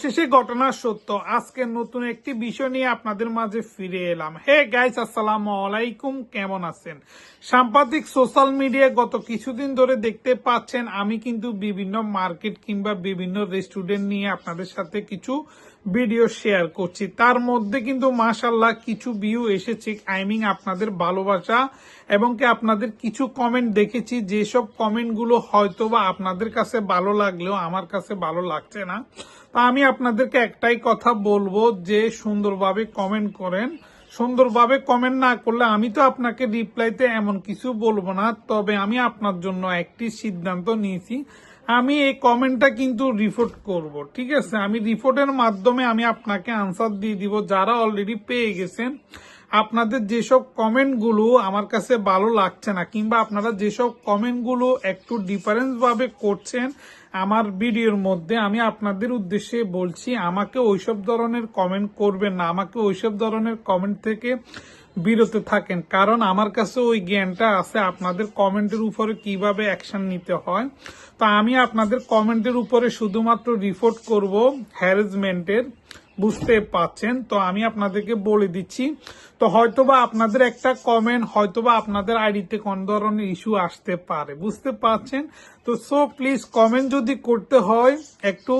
অবশেষে ঘটনা সত্য। আজকে নতুন একটি বিষয় নিয়ে আপনাদের মাঝে ফিরে এলাম। হে গাইস আসসালাম আলাইকুম, কেমন আছেন? সাম্প্রতিক সোশ্যাল মিডিয়ায় গত কিছুদিন ধরে দেখতে পাচ্ছেন, আমি কিন্তু বিভিন্ন মার্কেট কিংবা বিভিন্ন রেস্টুরেন্ট নিয়ে আপনাদের সাথে কিছু ভিডিও শেয়ার করছি। তার মধ্যে কিন্তু মাশাল্লাহ কিছু ভিউ এসেছে। আই মিন আপনাদের ভালোবাসা এবং কি আপনাদের কিছু কমেন্ট দেখেছি। যেসব কমেন্টগুলো হয়তো বা আপনাদের কাছে ভালো লাগলেও আমার কাছে ভালো লাগছে না। তা আমি আপনাদেরকে একটাই কথা বলব, যে সুন্দরভাবে কমেন্ট করেন। সুন্দরভাবে কমেন্ট না করলে আমি তো আপনাকে রিপ্লাইতে এমন কিছু বলব না, তবে আমি আপনার জন্য একটি সিদ্ধান্ত নিয়েছি। আমি এই কমেন্টটা কিন্তু রিপোর্ট করব, ঠিক আছে? আমি রিপোর্টের মাধ্যমে আমি আপনাকে আনসার দিয়ে দিব, যারা অলরেডি পেয়ে গেছেন। আপনাদের যেসব কমেন্টগুলো আমার কাছে ভালো লাগছে না, কিংবা আপনারা যেসব কমেন্টগুলো একটু ডিফারেন্স ভাবে করছেন আমার ভিডিওর মধ্যে, আমি আপনাদের উদ্দেশ্যে বলছি, আমাকে ওইসব ধরনের কমেন্ট করবেন না। আমাকে ওইসব ধরনের কমেন্ট থেকে বিরত থাকেন। কারণ আমার কাছে ওই জ্ঞানটা আছে আপনাদের কমেন্টের উপরে কীভাবে অ্যাকশন নিতে হয়। তো আমি আপনাদের কমেন্টের উপরে শুধুমাত্র রিপোর্ট করব হ্যারাসমেন্টের বুঝতে পাচ্ছেন, তো আমি আপনাদেরকে বলে দিচ্ছি। তো হয়তোবা আপনাদের একটা কমেন্ট হয়তোবা আপনাদের আইডিতে কোন ধরনের ইস্যু আসতে পারে, বুঝতে পাচ্ছেন? তো সো প্লিজ কমেন্ট যদি করতে হয়, একটু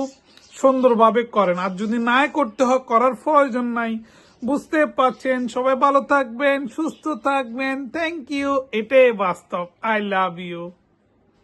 সুন্দরভাবে করেন। আর যদি নাই করতে হয়, করার প্রয়োজন নাই, বুঝতে পাচ্ছেন? সবাই ভালো থাকবেন, সুস্থ থাকবেন। থ্যাংক ইউ এটাই বাস্তব। I love you